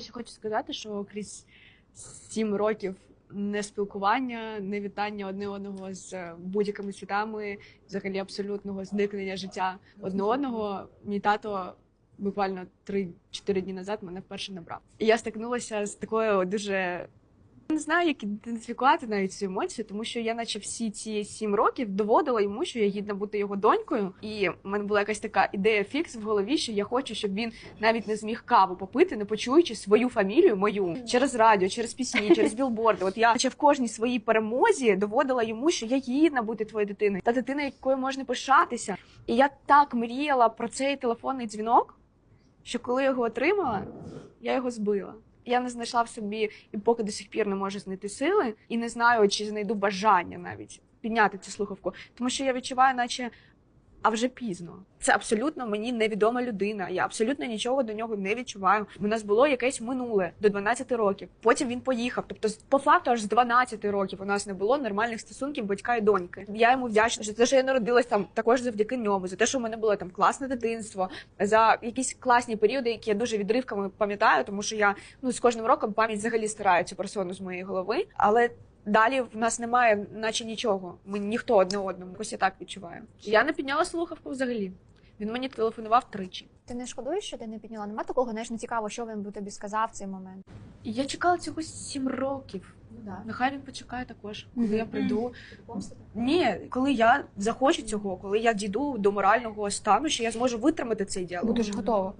Ще хочу сказати, що крізь сім років не спілкування, не вітання одне одного з е, будь-якими світами, взагалі абсолютного зникнення життя одне одного. Мій тато буквально 3-4 дні назад мене вперше набрав. І я стикнулася з такою дуже. Не знаю, як ідентифікувати навіть цю емоцію, тому що я, наче всі ці сім років, доводила йому, що я гідна бути його донькою, і в мене була якась така ідея фікс в голові, що я хочу, щоб він навіть не зміг каву попити, не почуючи свою фамілію, мою через радіо, через пісні, через білборди. От я наче в кожній своїй перемозі доводила йому, що я гідна бути твоєю дитиною, та дитина, якою можна пишатися. І я так мріяла про цей телефонний дзвінок, що коли його отримала, я його збила. Я не знайшла в собі і поки до сих пір не можу знайти сили, і не знаю, чи знайду бажання навіть підняти цю слухавку, тому що я відчуваю, наче а вже пізно. Це абсолютно мені невідома людина. Я абсолютно нічого до нього не відчуваю. У нас було якесь минуле до 12 років. Потім він поїхав. Тобто, по факту, аж з 12 років у нас не було нормальних стосунків батька і доньки. Я йому вдячна за те, що я народилась там також завдяки ньому, за те, що в мене було там класне дитинство, за якісь класні періоди, які я дуже відривками пам'ятаю, тому що я ну з кожним роком пам'ять взагалі стирає цю персону з моєї голови. Але Далі в нас немає, наче нічого. Ми ніхто одне одному. Ось я так відчуваю. Я не підняла слухавку взагалі. Він мені телефонував тричі. Ти не шкодуєш, що ти не підняла? Нема такого, знаєш, не цікаво, що він би тобі сказав в цей момент. Я чекала цього сім років. Да. Нехай він почекає також, коли я прийду. Ні, коли я захочу цього, коли я дійду до морального стану, що я зможу витримати цей діалог. Будеш готова.